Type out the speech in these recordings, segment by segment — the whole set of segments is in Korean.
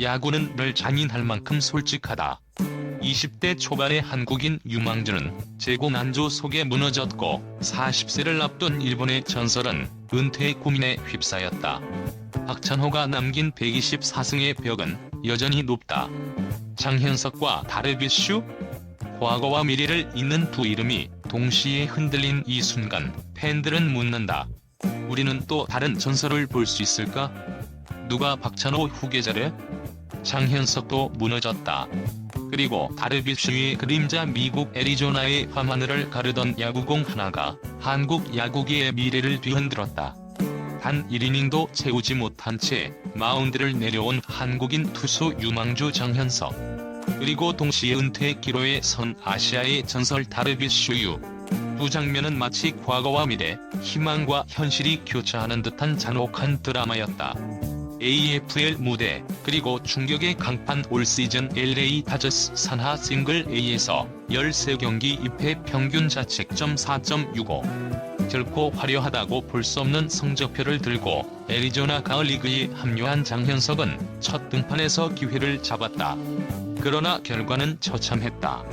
야구는 늘 잔인할 만큼 솔직하다. 20대 초반의 한국인 유망주는 제고 난조 속에 무너졌고 40세를 앞둔 일본의 전설은 은퇴 고민에 휩싸였다. 박찬호가 남긴 124승의 벽은 여전히 높다. 장현석과 다르비슈? 과거와 미래를 잇는 두 이름이 동시에 흔들린 이 순간 팬들은 묻는다. 우리는 또 다른 전설을 볼 수 있을까? 누가 박찬호 후계자래? 장현석도 무너졌다. 그리고 다르비슈의 그림자 미국 애리조나의 밤하늘을 가르던 야구공 하나가 한국 야구계의 미래를 뒤흔들었다. 단 1이닝도 채우지 못한 채 마운드를 내려온 한국인 투수 유망주 장현석. 그리고 동시에 은퇴 기로에 선 아시아의 전설 다르비슈유. 두 장면은 마치 과거와 미래, 희망과 현실이 교차하는 듯한 잔혹한 드라마였다. AFL 무대, 그리고 충격의 강판 올 시즌 LA 다저스 산하 싱글 A에서 13경기 2패 평균 자책점 4.65. 결코 화려하다고 볼 수 없는 성적표를 들고 애리조나 가을 리그에 합류한 장현석은 첫 등판에서 기회를 잡았다. 그러나 결과는 처참했다.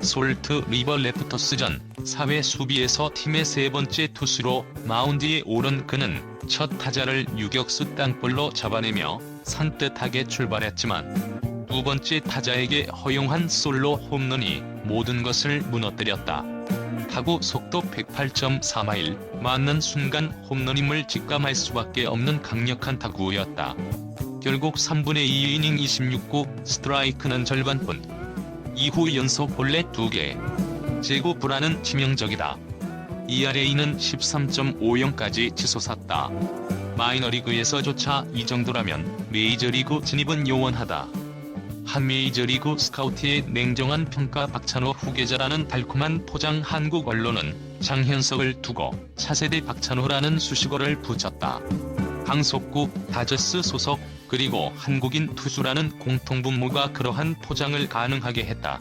솔트 리버 레프터스전 4회 수비에서 팀의 세 번째 투수로 마운드에 오른 그는 첫 타자를 유격수 땅볼로 잡아내며 산뜻하게 출발했지만 두 번째 타자에게 허용한 솔로 홈런이 모든 것을 무너뜨렸다. 타구 속도 108.4마일, 맞는 순간 홈런임을 직감할 수밖에 없는 강력한 타구였다. 결국 3분의 2이닝 26구 스트라이크는 절반뿐. 이후 연속 볼넷 2개. 제구 불안은 치명적이다. ERA는 13.50까지 치솟았다. 마이너리그에서조차 이 정도라면 메이저리그 진입은 요원하다. 한 메이저리그 스카우트의 냉정한 평가 박찬호 후계자라는 달콤한 포장 한국 언론은 장현석을 두고 차세대 박찬호라는 수식어를 붙였다. 강속구 다저스 소속 그리고 한국인 투수라는 공통분모가 그러한 포장을 가능하게 했다.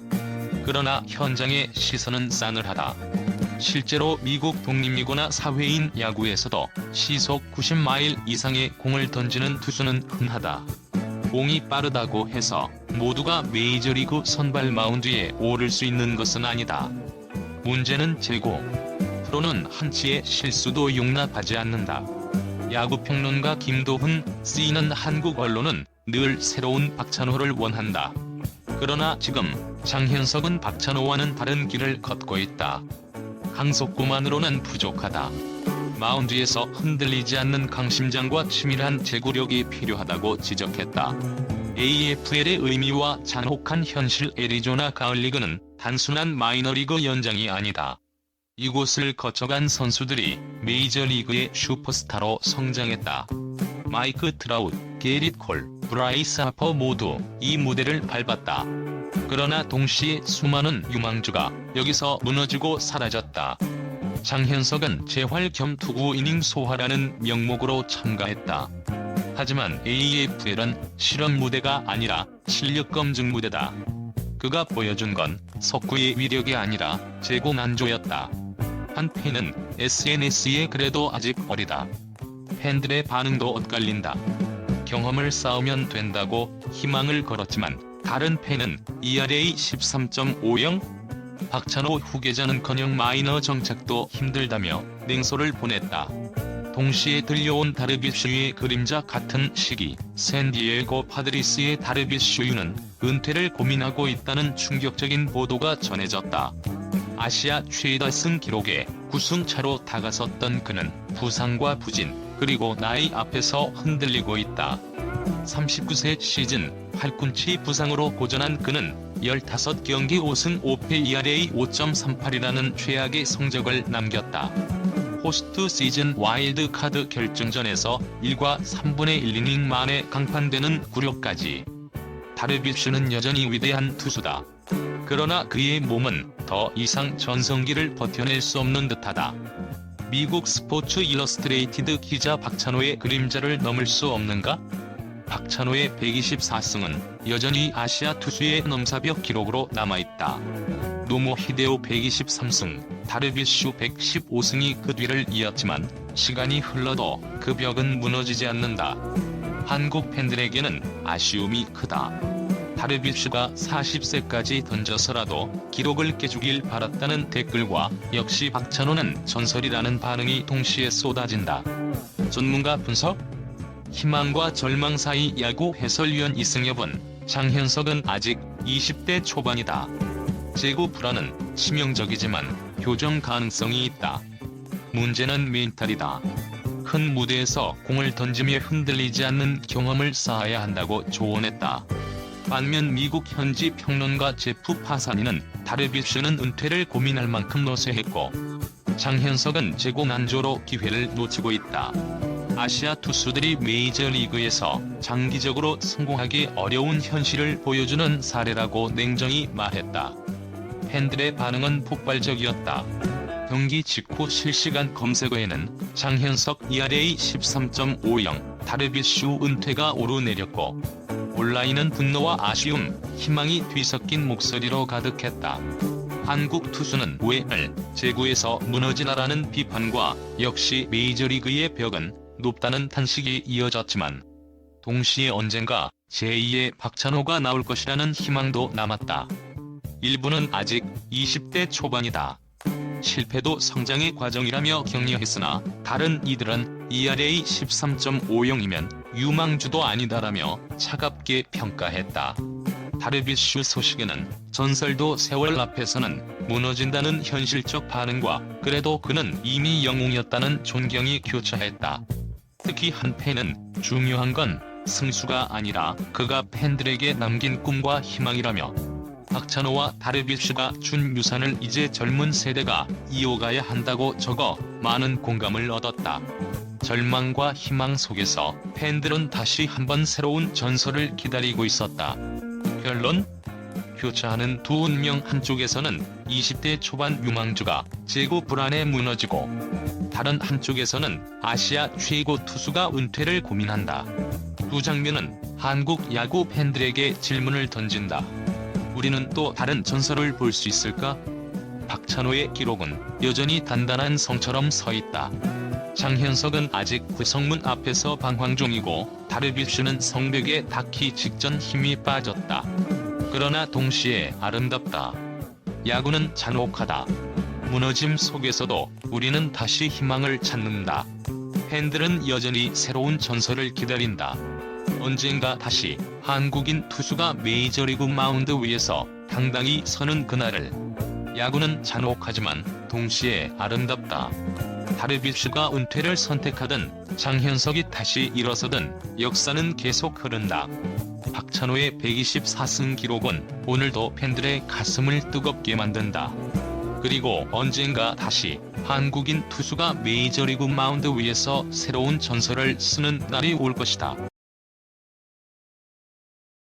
그러나 현장의 시선은 싸늘하다. 실제로 미국 독립리그나 사회인 야구에서도 시속 90마일 이상의 공을 던지는 투수는 흔하다. 공이 빠르다고 해서 모두가 메이저리그 선발 마운드에 오를 수 있는 것은 아니다. 문제는 제고. 프로는 한치의 실수도 용납하지 않는다. 야구평론가 김도훈 C는 한국 언론은 늘 새로운 박찬호를 원한다. 그러나 지금 장현석은 박찬호와는 다른 길을 걷고 있다. 강속구만으로는 부족하다. 마운드에서 흔들리지 않는 강심장과 치밀한 제구력이 필요하다고 지적했다. AFL의 의미와 잔혹한 현실 애리조나 가을리그는 단순한 마이너리그 연장이 아니다. 이곳을 거쳐간 선수들이 메이저리그의 슈퍼스타로 성장했다. 마이크 트라웃, 게릿 콜, 브라이스 하퍼 모두 이 무대를 밟았다. 그러나 동시에 수많은 유망주가 여기서 무너지고 사라졌다. 장현석은 재활 겸 투구 이닝 소화라는 명목으로 참가했다. 하지만 AFL은 실험 무대가 아니라 실력 검증 무대다. 그가 보여준 건 석구의 위력이 아니라 제고 난조였다. 한 팬은 SNS에 그래도 아직 어리다. 팬들의 반응도 엇갈린다. 경험을 쌓으면 된다고 희망을 걸었지만 다른 팬은 ERA 13.50? 박찬호 후계자는커녕 마이너 정착도 힘들다며 냉소를 보냈다. 동시에 들려온 다르비슈의 그림자 같은 시기, 샌디에고 파드리스의 다르비슈유는 은퇴를 고민하고 있다는 충격적인 보도가 전해졌다. 아시아 최다승 기록에 9승 차로 다가섰던 그는 부상과 부진, 그리고 나이 앞에서 흔들리고 있다. 39세 시즌 팔꿈치 부상으로 고전한 그는 15경기 5승 5패 ERA 5.38이라는 최악의 성적을 남겼다. 포스트 시즌 와일드 카드 결정전에서 1과 3분의 1이닝 만에 강판되는 굴욕까지. 다르비슈는 여전히 위대한 투수다. 그러나 그의 몸은 더 이상 전성기를 버텨낼 수 없는 듯하다. 미국 스포츠 일러스트레이티드 기자 박찬호의 그림자를 넘을 수 없는가? 박찬호의 124승은 여전히 아시아 투수의 넘사벽 기록으로 남아있다. 노모 히데오 123승, 다르비슈 115승이 그 뒤를 이었지만 시간이 흘러도 그 벽은 무너지지 않는다. 한국 팬들에게는 아쉬움이 크다. 다르비슈가 40세까지 던져서라도 기록을 깨주길 바랐다는 댓글과 역시 박찬호는 전설이라는 반응이 동시에 쏟아진다. 전문가 분석? 희망과 절망 사이 야구 해설위원 이승엽은 장현석은 아직 20대 초반이다. 제구 불안은 치명적이지만 교정 가능성이 있다. 문제는 멘탈이다. 큰 무대에서 공을 던지며 흔들리지 않는 경험을 쌓아야 한다고 조언했다. 반면 미국 현지 평론가 제프 파사니는 다르비슈는 은퇴를 고민할 만큼 노쇠했고 장현석은 재고 난조로 기회를 놓치고 있다. 아시아 투수들이 메이저리그에서 장기적으로 성공하기 어려운 현실을 보여주는 사례라고 냉정히 말했다. 팬들의 반응은 폭발적이었다. 경기 직후 실시간 검색어에는 장현석 ERA 13.50, 다르비슈 은퇴가 오르내렸고 온라인은 분노와 아쉬움, 희망이 뒤섞인 목소리로 가득했다. 한국 투수는 왜을 제구에서 무너지나라는 비판과 역시 메이저리그의 벽은 높다는 탄식이 이어졌지만 동시에 언젠가 제2의 박찬호가 나올 것이라는 희망도 남았다. 일부는 아직 20대 초반이다. 실패도 성장의 과정이라며 격려했으나 다른 이들은 ERA 13.50이면 유망주도 아니다라며 차갑게 평가했다. 다르비슈 소식에는 전설도 세월 앞에서는 무너진다는 현실적 반응과 그래도 그는 이미 영웅이었다는 존경이 교차했다. 특히 한 팬은 중요한 건 승수가 아니라 그가 팬들에게 남긴 꿈과 희망이라며 박찬호와 다르비슈가 준 유산을 이제 젊은 세대가 이어가야 한다고 적어 많은 공감을 얻었다. 절망과 희망 속에서 팬들은 다시 한번 새로운 전설을 기다리고 있었다. 결론? 교차하는 두 운명 한쪽에서는 20대 초반 유망주가 재고 불안에 무너지고 다른 한쪽에서는 아시아 최고 투수가 은퇴를 고민한다. 두 장면은 한국 야구 팬들에게 질문을 던진다. 우리는 또 다른 전설을 볼 수 있을까? 박찬호의 기록은 여전히 단단한 성처럼 서 있다. 장현석은 아직 구성문 앞에서 방황 중이고 다르비슈는 성벽에 닿기 직전 힘이 빠졌다. 그러나 동시에 아름답다. 야구는 잔혹하다. 무너짐 속에서도 우리는 다시 희망을 찾는다. 팬들은 여전히 새로운 전설을 기다린다. 언젠가 다시 한국인 투수가 메이저리그 마운드 위에서 당당히 서는 그날을 야구는 잔혹하지만 동시에 아름답다. 다르비슈가 은퇴를 선택하든 장현석이 다시 일어서든 역사는 계속 흐른다. 박찬호의 124승 기록은 오늘도 팬들의 가슴을 뜨겁게 만든다. 그리고 언젠가 다시 한국인 투수가 메이저리그 마운드 위에서 새로운 전설을 쓰는 날이 올 것이다.